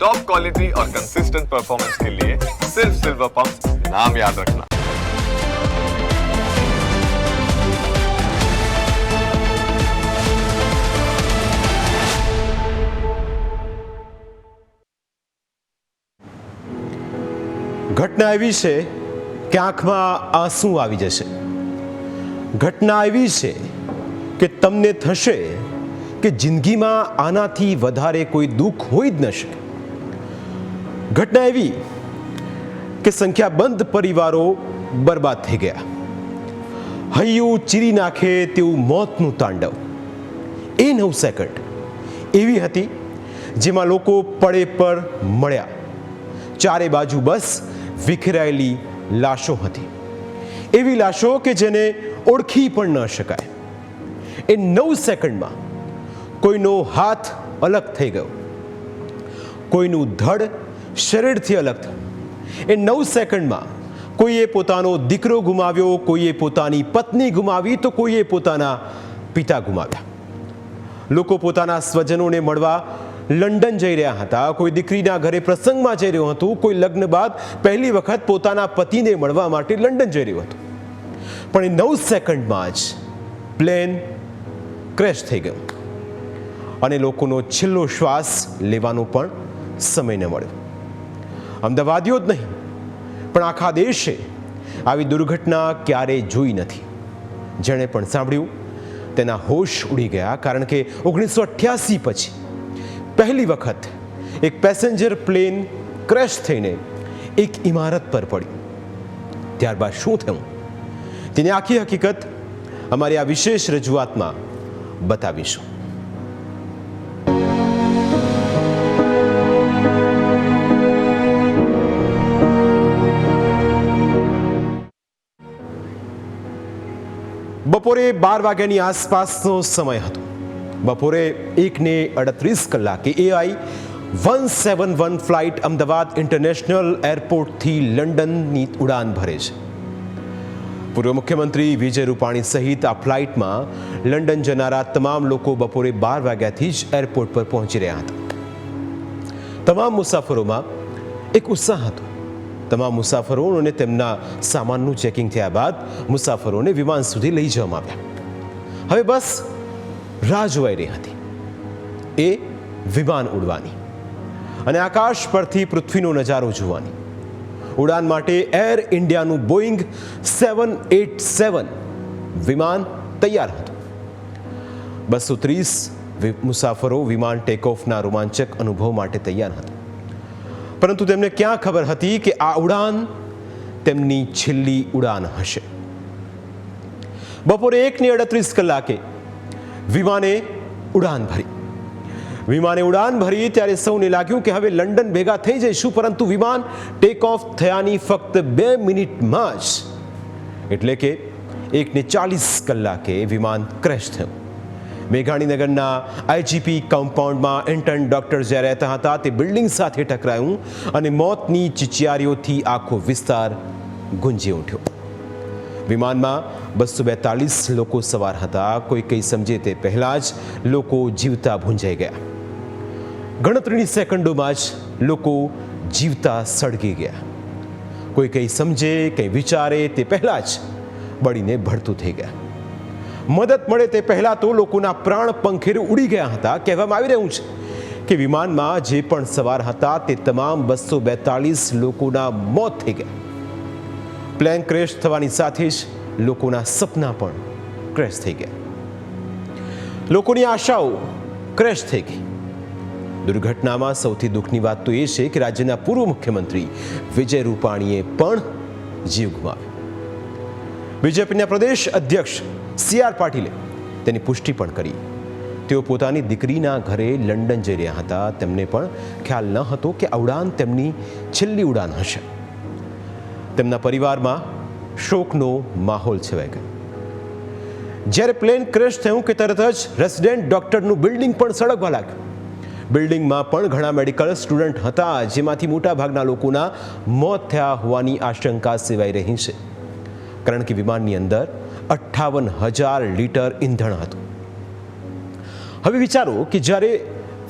Top quality और consistent performance के लिए सिर्फ सिल्वर पंप नाम याद रखना ઘટના એવી છે કે આંખમાં આંસુ આવી જશે ઘટના એવી છે કે તમને થશે કે જિંદગીમાં આનાથી વધારે કોઈ દુઃખ હોઈ જ ન શકે ઘટના એવી કે સંખ્યાબંધ પરિવારો બરબાદ થઈ ગયા. હૈયું ચીરી નાખે તેવું મોતનું તાંડવ. એ નવ સેકન્ડ એવી હતી જેમાં લોકો પડે પર મળ્યા. ચારે બાજુ બસ વિખેરાયેલી લાશો હતી. એવી લાશો કે જેને ઓળખી પણ ન શકાય. એ નવ સેકન્ડમાં કોઈનો હાથ અલગ થઈ ગયો. કોઈનું ધડ શરીરથી અલગ થયો. એ નવ સેકન્ડમાં કોઈએ પોતાનો દીકરો ગુમાવ્યો, કોઈએ પોતાની પત્ની ગુમાવી, તો કોઈએ પોતાના પિતા ગુમાવ્યા. લોકો પોતાના સ્વજનોને મળવા લંડન જઈ રહ્યા હતા. કોઈ દીકરીના ઘરે પ્રસંગમાં જઈ રહ્યું હતું, કોઈ લગ્ન બાદ પહેલી વખત પોતાના પતિને મળવા માટે લંડન જઈ રહ્યું હતું. પણ એ નવ સેકન્ડમાં જ પ્લેન ક્રેશ થઈ ગયું. અને લોકોનો છેલ્લો શ્વાસ લેવાનો પણ સમય ન મળ્યો. અમદાવાદીઓ જ નહીં, પણ આખા દેશે આવી દુર્ઘટના ક્યારેય જોઈ નથી. જેણે પણ સાંભળ્યું, તેના હોશ ઉડી ગયા, કારણ કે ઓગણીસો અઠ્યાસી પછી પહેલી વખત એક પેસેન્જર પ્લેન ક્રેશ થઈને એક ઇમારત પર પડી ત્યારબાદ શું થયું? તેની આખી હકીકત અમારી આ વિશેષ રજૂઆતમાં બતાવીશું. બપોરે બાર વાગ્યાની આસપાસનો સમય હતો. બપોરે એકને અડત્રીસ કલાકે AI one seven one flight Ahmedabad international એરપોર્ટથી લંડનની ઉડાન ભરે છે. પૂર્વ મુખ્યમંત્રી વિજય રૂપાણી સહિત આ ફ્લાઇટમાં લંડન જનારા તમામ લોકો બપોરે બાર વાગ્યાથી જ એરપોર્ટ પર પહોંચી રહ્યા હતા. તમામ મુસાફરોમાં એક ઉત્સાહ હતો. તમામ મુસાફરો અને તેમના સામાનનું ચેકિંગ થયા બાદ મુસાફરોને વિમાન સુધી લઈ જવામાં આવ્યા. હવે બસ રાહ જોવાઈ રહી હતી. એ વિમાન ઉડવાની અને આકાશ પરથી પૃથ્વીનો નજારો જોવાની. ઉડાન માટે એર ઇન્ડિયાનું બોઈંગ સેવન એટ સેવન વિમાન તૈયાર હતું. બસો ત્રીસ મુસાફરો વિમાન ટેકઓફના રોમાંચક અનુભવ માટે તૈયાર હતા. પરંતુ તેમને ક્યાં ખબર હતી કે આ ઉડાન તેમની છેલ્લી ઉડાન હશે? બપોરે એકની અડત્રીસ કલાકે વિમાને ઉડાન ભરી. વિમાને ઉડાન ભરી ત્યારે સૌને લાગ્યું કે હવે લંડન ભેગા થઈ જઈશું, પરંતુ વિમાન ટેક ઓફ થયાની ફક્ત બે મિનિટમાં જ. એટલે કે એકને ચાલીસ કલાકે વિમાન ક્રેશ થયું. મેઘાણીનગરના આઈજીપી કમ્પાઉન્ડમાં ઇન્ટર્ન ડોક્ટર જ્યાં રહેતા હતા, તે બિલ્ડિંગ સાથે ટકરાયું અને મોતની ચિચિયારીઓથી આખો વિસ્તાર ગુંજી ઉઠ્યો. વિમાનમાં બસો બેતાલીસ લોકો સવાર હતા. કોઈ કંઈ સમજે તે પહેલાં જ લોકો જીવતા ભૂંજાઈ ગયા. ગણતરીની સેકન્ડોમાં જ લોકો જીવતા સળગી ગયા. કોઈ કંઈ સમજે, કંઈ વિચારે તે પહેલાં જ બળીને ભળતું થઈ ગયા. મદદ મળે તે પહેલાં તો લોકોના પ્રાણ પંખેર ઉડી ગયા હતા. કહેવામાં આવી રહ્યું છે કે વિમાનમાં જે પણ સવાર હતા તે તમામ બસો બેતાલીસ લોકોના મોત થઈ ગયા. પ્લેન ક્રેશ થવાની સાથે જ લોકોના સપના પણ ક્રેશ થઈ ગયા. લોકોની આશાઓ ક્રેશ થઈ ગઈ. દુર્ઘટનામાં સૌથી દુઃખની વાત તો એ છે કે રાજ્યના પૂર્વ મુખ્યમંત્રી વિજય રૂપાણીએ પણ જીવ ગુમાવ્યો. બીજેપીના પ્રદેશ અધ્યક્ષ સી આર પાટીલે તેની પુષ્ટિ પણ કરી. તેઓ પોતાની દીકરીના ઘરે લંડન જઈ રહ્યા હતા. તેમને પણ ખ્યાલ ન હતો કે આ ઉડાન તેમની છેલ્લી ઉડાન હશે. તેમના પરિવારમાં શોકનો માહોલ છવાઈ ગયો. જ્યારે પ્લેન ક્રેશ થયું કે તરત જ રેસિડેન્ટ ડૉક્ટરનું બિલ્ડિંગ પણ સળગવા લાગ્યું. બિલ્ડિંગમાં પણ ઘણા મેડિકલ સ્ટુડન્ટ હતા, જેમાંથી મોટાભાગના લોકોના મોત થયા હોવાની આશંકા સેવાઈ રહી છે. કારણ કે વિમાનની અંદર અઠ્ઠાવન હજાર લીટર ઈંધણ હતું. હવે વિચારો કે જ્યારે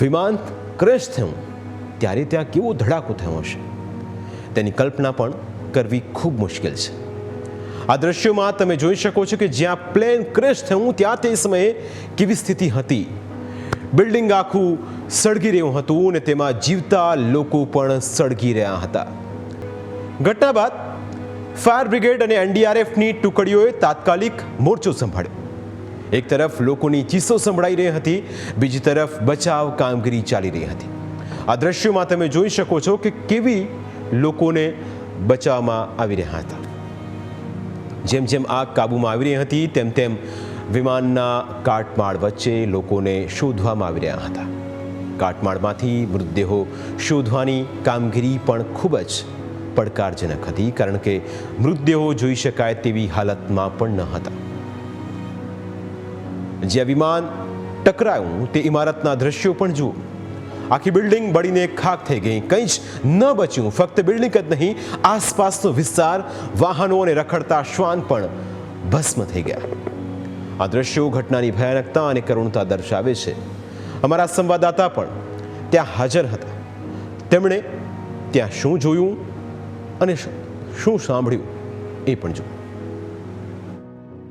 વિમાન ક્રેશ થયું, ત્યારે ત્યાં કેવો ધડાકો થયો હશે? તેની કલ્પના પણ કરવી ખૂબ મુશ્કેલ છે. આ દ્રશ્યોમાં તમે જોઈ શકો છો કે જ્યાં પ્લેન ક્રેશ થયું, ત્યાં તે સમયે કેવી સ્થિતિ હતી. બિલ્ડિંગ આખું સળગી રહ્યું હતું અને તેમાં જીવતા લોકો પણ સળગી રહ્યા હતા. ઘટના બાદ ફાયર બ્રિગેડ અને એનડીઆરએફની ટુકડીઓએ તાત્કાલિક મોરચો સંભાળ્યો. એક તરફ લોકોની ચીસો સંભળાઈ રહી હતી, બીજી તરફ બચાવ કામગીરી ચાલી રહી હતી. આ દ્રશ્યોમાં તમે જોઈ શકો છો કે કેવી લોકોને બચાવવામાં આવી રહ્યા હતા. જેમ જેમ આગ કાબૂમાં આવી રહી હતી, તેમ તેમ વિમાનના કાટમાળ વચ્ચે લોકોને શોધવામાં આવી રહ્યા હતા. કાટમાળમાંથી મૃતદેહો શોધવાની કામગીરી પણ ખૂબ જ પડકારજનક હતી, કારણ કે મૃતદેહો જોઈ શકાય તેવી હાલતમાં પણ ન હતા. જ્યાં વિમાન ટકરાયું, તે ઇમારતના દ્રશ્યો પણ જુઓ. આખી બિલ્ડિંગ બળીને ખાક થઈ ગઈ, કંઈ જ ન બચ્યું. ફક્ત બિલ્ડિંગ જ નહીં, આસપાસનો વિસ્તાર, વાહનો અને રખડતા શ્વાન પણ ભસ્મ થઈ ગયા. આ દ્રશ્યો ઘટનાની ભયાનકતા અને કરુણતા દર્શાવે છે. અમારા સંવાદદાતા પણ ત્યાં હાજર હતા. તેમણે ત્યાં શું જોયું? અને શું સાંભળ્યું એ પણ જો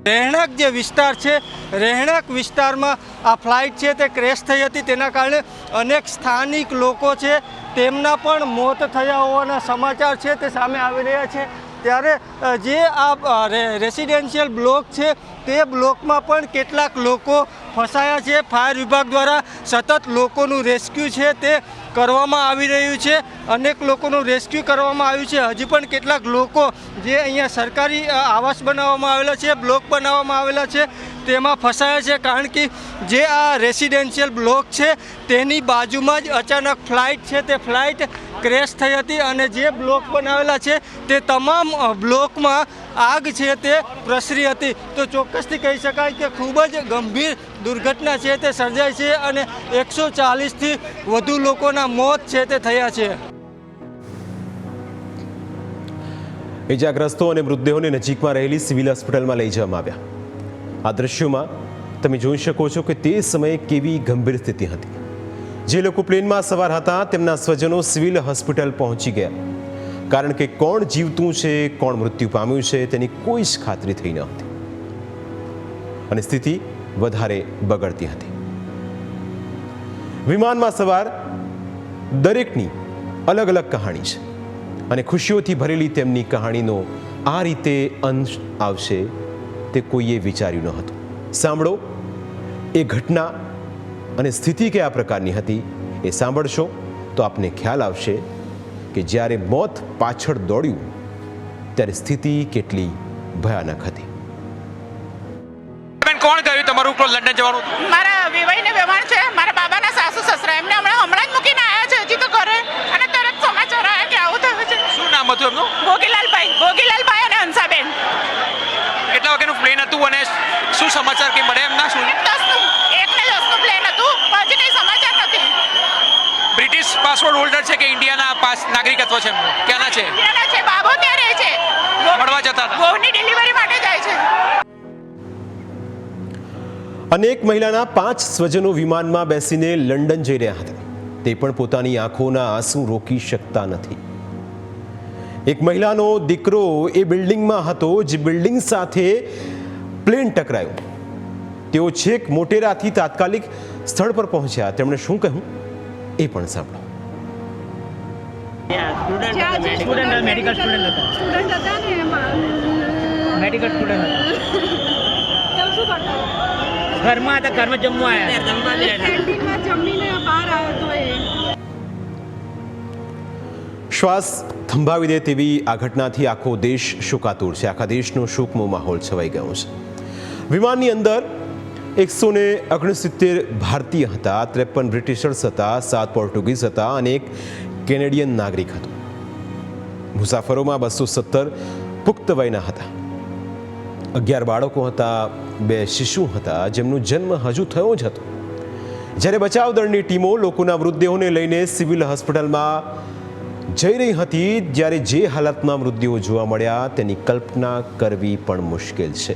રહેણાંક જે વિસ્તાર છે, રહેણાંક વિસ્તારમાં આ ફ્લાઇટ છે તે ક્રેશ થઈ હતી તેના કારણે અનેક સ્થાનિક લોકો છે તેમના પણ મોત થયા હોવાના સમાચાર છે તે સામે આવી રહ્યા છે. ત્યારે જે આ રેસિડેન્શિયલ બ્લોક છે તે બ્લોકમાં પણ કેટલાક લોકો ફસાયા છે. ફાયર વિભાગ દ્વારા સતત લોકોનું રેસ્ક્યુ છે તે કરવામાં આવી રહ્યું છે. અનેક લોકોનું રેસ્ક્યુ કરવામાં આવ્યું છે. હજી પણ કેટલાક લોકો જે અહીંયા સરકારી આવાસ બનાવવામાં આવેલા છે, બ્લોક બનાવવામાં આવેલા છે, તેમાં ફસાયા છે. કારણ કે જે આ રેસિડેન્શિયલ બ્લોક છે, તેની બાજુમાં જ અચાનક ફ્લાઇટ છે. તે ફ્લાઇટ ક્રેશ થઈ હતી અને જે બ્લોક બનાવેલા છે, તે તમામ બ્લોકમાં આગ છે તે પ્રસરી હતી. તો ચોક્કસથી કહી શકાય કે ખૂબ જ ગંભીર દુર્ઘટના છે તે સર્જાઈ છે અને એકસો ચાલીસથી વધુ લોકોના મોત છે તે થયા છે. ઇજાગ્રસ્તો અને મૃતદેહોને નજીકમાં રહેલી સિવિલ હોસ્પિટલમાં લઈ જવામાં આવ્યા. આ દ્રશ્યોમાં તમે જોઈ શકો છો કે તે સમયે કેવી ગંભીર સ્થિતિ હતી. જે લોકો પ્લેનમાં સવાર હતા, તેમના સ્વજનો સિવિલ હોસ્પિટલ પહોંચી ગયા. કારણ કે કોણ જીવતું છે, કોણ મૃત્યુ પામ્યું છે, તેની કોઈ જ ખાતરી થઈ ન હતી. અને સ્થિતિ વધારે બગડતી હતી. વિમાનમાં સવાર દરેકની અલગ અલગ કહાણી છે. અને ખુશીઓથી ભરેલી તેમની કહાણીનો આ રીતે અંશ આવશે તે કોઈએ વિચાર્યું ન હતું. સાંભળો, એ ઘટના અને સ્થિતિ કયા પ્રકારની હતી એ સાંભળશો તો આપને ખ્યાલ આવશે કે જ્યારે મોત પાછળ દોડ્યું ત્યારે સ્થિતિ કેટલી ભયાનક હતી. કોણ કહ્યું તમારું ઉપર લંડન જવાનું? મારા વિવાહીને વ્યવહાર છે. મારા બાબાના સાસુ સસરા એમને હમણાં હમણાં જ મૂકીને આવ્યા છે. હજી તો ઘરે. અને તરત સમાચાર આવ્યા કે આવું થયું છે. શું નામ હતું એમનું? ભોગીલાલભાઈ. ભોગીલાલભાઈ અને હંસાબેન. કેટલા વાગ્યાનું પ્લેન હતું અને શું સમાચાર કે મળે એમના શું એક દસનું એક ને દસનું પ્લેન હતું હજી કંઈ સમાચાર નથી બ્રિટિશ પાસપોર્ટ હોલ્ડર છે કે ઇન્ડિયાના પાસ નાગરિકત્વ છે? ક્યાંના છે? બાબો ત્યાં રહે છે? મળવા જતા હતા. વહુની ડિલિવરી માટે જાય છે. અનેક મહિલાના પાંચ સ્વજનો વિમાનમાં બેસીને લંડન જઈ રહ્યા હતા. તે પણ પોતાની આંખોના આંસુ રોકી શકતા નથી. એક મહિલાનો દીકરો એ બિલ્ડિંગમાં હતો જે બિલ્ડિંગ સાથે પ્લેન ટકરાયું. તેઓ છેક મોટેરાથી તાત્કાલિક સ્થળ પર પહોંચ્યા. તેમણે શું કહ્યું? એ પણ સાંભળો. સ્ટુડન્ટ સ્ટુડન્ટ મેડિકલ સ્ટુડન્ટ હતા સ્ટુડન્ટ હતા. ને એમાં. મેડિકલ સ્ટુડન્ટ હતા. શું કરતો ઘરમાં હતા ઘરમાં જમવા આવ્યા કેન્ટીનમાં જમીને બહાર આવ્યો તો એ. શ્વાસ થંભાવી દે તેવી આ ઘટનાથી આખો દેશ શોકાતુર છે. આખા દેશનો શોકમો માહોલ છવાઈ ગયો છે. વિમાનની અંદર એકસો ને ઓગણસિત્તેર ભારતીય હતા ત્રેપન બ્રિટિશર્સ હતા સાત પોર્ટુગીઝ હતા અને એક કેનેડિયન નાગરિક હતો. મુસાફરોમાં બસો સત્તર પુખ્ત વયના હતા. અગિયાર બાળકો હતા, બે શિશુ હતા, જેમનો જન્મ હજુ થયો જ હતો. જ્યારે બચાવ દળની ટીમો લોકોના મૃતદેહોને લઈને સિવિલ હોસ્પિટલમાં જઈ રહી હતી જ્યારે જે હાલતમાં મૃતદેહો જોવા મળ્યા, તેની કલ્પના કરવી પણ મુશ્કેલ છે.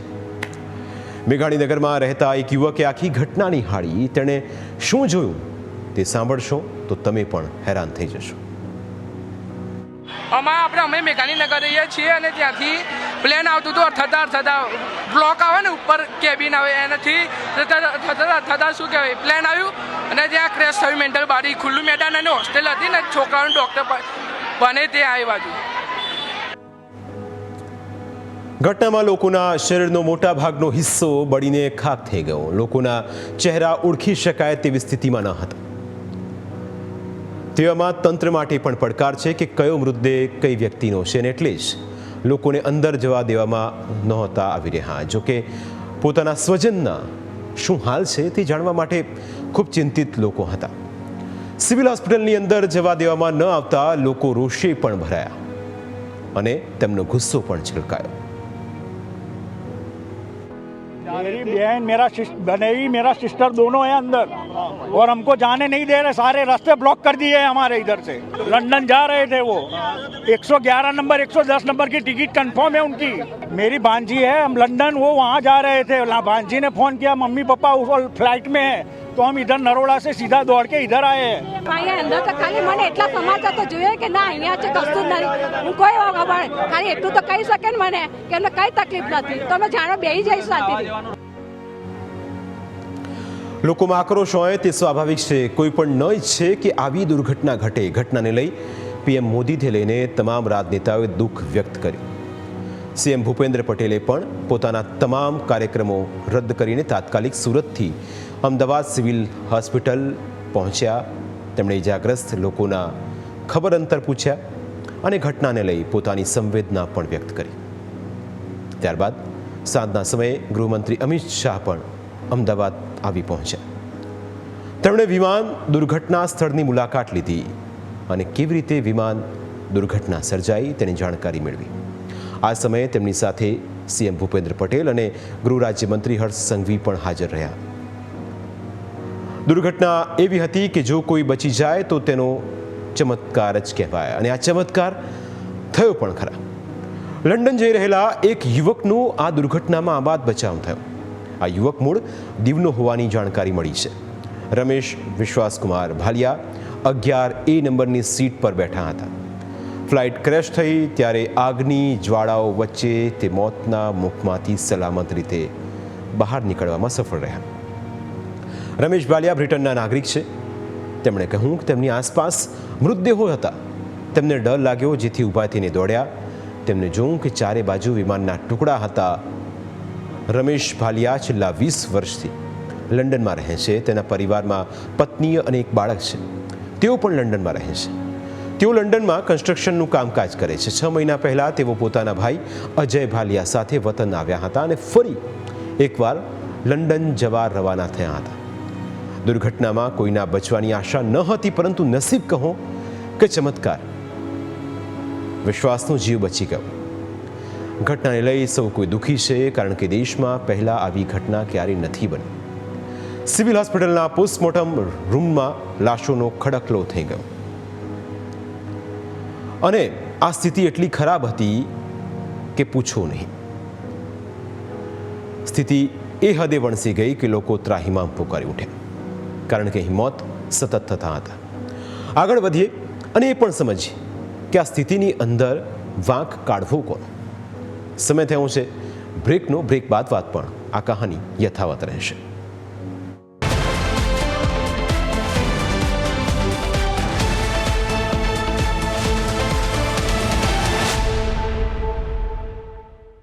મેઘાણીનગરમાં રહેતા એક યુવકે આખી ઘટના નિહાળી તેણે શું જોયું? તે સાંભળશો તો તમે પણ હેરાન થઈ જશો. અમારા આપણે અમે મેઘાણીનગર રહીએ છીએ અને ત્યાંથી પ્લેન આવતું હતું થતા થતા બ્લોક આવે ને ઉપર કેબિન આવે એનાથી થતા થતા શું કહેવાય? પ્લેન આવ્યું અને ત્યાં ક્રેશ થયું મેન્ટલ બારી ખુલ્લું મેદાન અને હોસ્ટેલ હતી ને છોકરાનું ડૉક્ટર બને તે આવી બાજુ ઘટનામાં લોકોના શરીરનો મોટા ભાગનો હિસ્સો બળીને ખાક થઈ ગયો. લોકોના ચહેરા ઓળખી શકાય તેવી સ્થિતિમાં ન હતા. તેવામાં તંત્ર માટે પણ પડકાર છે કે કયો મૃતદેહ કઈ વ્યક્તિનો છે અને એટલે જ લોકોને અંદર જવા દેવામાં નહોતા આવી રહ્યા. જોકે પોતાના સ્વજનના શું હાલ છે તે જાણવા માટે ખૂબ ચિંતિત લોકો હતા. સિવિલ હોસ્પિટલની અંદર જવા દેવામાં ન આવતા લોકો રોષે પણ ભરાયા અને તેમનો ગુસ્સો પણ છલકાયો. मेरी बहन, मेरा बनेवी मेरा सिस्टर दोनों है अंदर। और हमको जाने नहीं दे रहे, सारे रास्ते ब्लॉक कर दिए हैं हमारे इधर से। लंदन जा रहे थे वो। 111 नंबर 110 नंबर की टिकट कंफर्म है उनकी। मेरी भांजी है, हम लंदन, वो वहाँ जा रहे थे। भांजी ने फ़ोन किया मम्मी पापा फ़्लाइट में है। तो हम इधर नरोड़ा से सीधा दौड़ के इधर आए हैं અહીંયા અંદર તો ખાલી મને એટલા સમાચાર તો જોઈએ કે ના અહીંયા છે કશું જ નહીં હું કોઈ ખબર ખાલી એટલું તો કહી શકે ને મને કે એમને કઈ તકલીફ નથી તમે જાણો બેસી જઈશ શાંતિથી લોકોમાં આક્રોશ હોય તે સ્વાભાવિક છે કોઈ પણ ન ઈચ્છે કે આવી દુર્ઘટના ઘટે ઘટનાને લઈ પીએમ મોદીથી લઈને તમામ રાજનેતાઓએ દુઃખ વ્યક્ત કર્યું સીએમ ભૂપેન્દ્ર પટેલે પણ પોતાના તમામ કાર્યક્રમો રદ કરીને તાત્કાલિક સુરતથી અમદાવાદ સિવિલ હોસ્પિટલ પહોંચ્યા. તેમણે ઇજાગ્રસ્ત લોકોના ખબર અંતર પૂછ્યા અને ઘટનાને લઈ પોતાની સંવેદના પણ વ્યક્ત કરી. ત્યારબાદ સાંજના સમયે ગૃહમંત્રી અમિત શાહ પણ અમદાવાદ આવી પહોંચ્યા. તેમણે વિમાન દુર્ઘટના સ્થળની મુલાકાત લીધી અને કેવી રીતે વિમાન દુર્ઘટના સર્જાઈ તેની જાણકારી મેળવી. આ સમયે તેમની સાથે સીએમ ભૂપેન્દ્ર પટેલ અને ગૃહ રાજ્યમંત્રી હર્ષ સંઘવી પણ હાજર રહ્યા. દુર્ઘટના એવી હતી કે જો કોઈ બચી જાય તો તેનો ચમત્કાર જ કહેવાય અને આ ચમત્કાર થયો પણ ખરા. લંડન જઈ રહેલા એક યુવકનું આ દુર્ઘટનામાં આબાદ બચાવ થયો. આ યુવક મૂળ દીવનો હોવાની જાણકારી મળી છે. રમેશ વિશ્વાસકુમાર ભાલિયા અગિયાર એ નંબરની સીટ પર બેઠા હતા. ફ્લાઇટ ક્રેશ થઈ ત્યારે આગની જ્વાળાઓ વચ્ચે તે મોતના મુખમાંથી સલામત રીતે બહાર નીકળવામાં સફળ રહ્યા. રમેશ બાલિયા બ્રિટનના નાગરિક છે. તેમણે કહ્યું કે તેમની આસપાસ મૃતદેહો હતા. તેમને ડર લાગ્યો જેથી ઊભા થઈને દોડ્યા. તેમને જોયું કે ચારે બાજુ વિમાનના ટુકડા હતા. રમેશ ભાલિયા છેલ્લા વીસ વર્ષથી લંડનમાં રહે છે. તેના પરિવારમાં પત્ની અને એક બાળક છે. તેઓ પણ લંડનમાં રહે છે. તેઓ લંડનમાં કન્સ્ટ્રક્શનનું કામકાજ કરે છે. છ મહિના પહેલાં તેઓ પોતાના ભાઈ અજય ભાલિયા સાથે વતન આવ્યા હતા અને ફરી એકવાર લંડન જવા રવાના થયા હતા. દુર્ઘટનામાં કોઈના બચવાની આશા ન હતી, પરંતુ નસીબ કહો કે ચમત્કાર. વિશ્વાસનો જીવ બચી ગયો. ઘટનાને લઈ સૌ કોઈ દુઃખી છે, કારણ કે દેશમાં પહેલાં આવી ઘટના ક્યારેય નથી બની. સિવિલ હોસ્પિટલના પોસ્ટમોર્ટમ રૂમમાં લાશોનો ખડકલો થઈ ગયો. અને આ સ્થિતિ એટલી ખરાબ હતી કે પૂછો નહીં. સ્થિતિ એ હદે વણસી ગઈ કે લોકો ત્રાહિમામ પુકારી ઉઠ્યા કારણ કે હિંમત સતત થતા હતા. આગળ વધીએ અને એ પણ સમજીએ કે આ સ્થિતિની અંદર વાંક કાઢવો કોણ? સમય થયો છે. બ્રેકનો બ્રેક બાદ વાત પણ આ કહાની યથાવત રહેશે.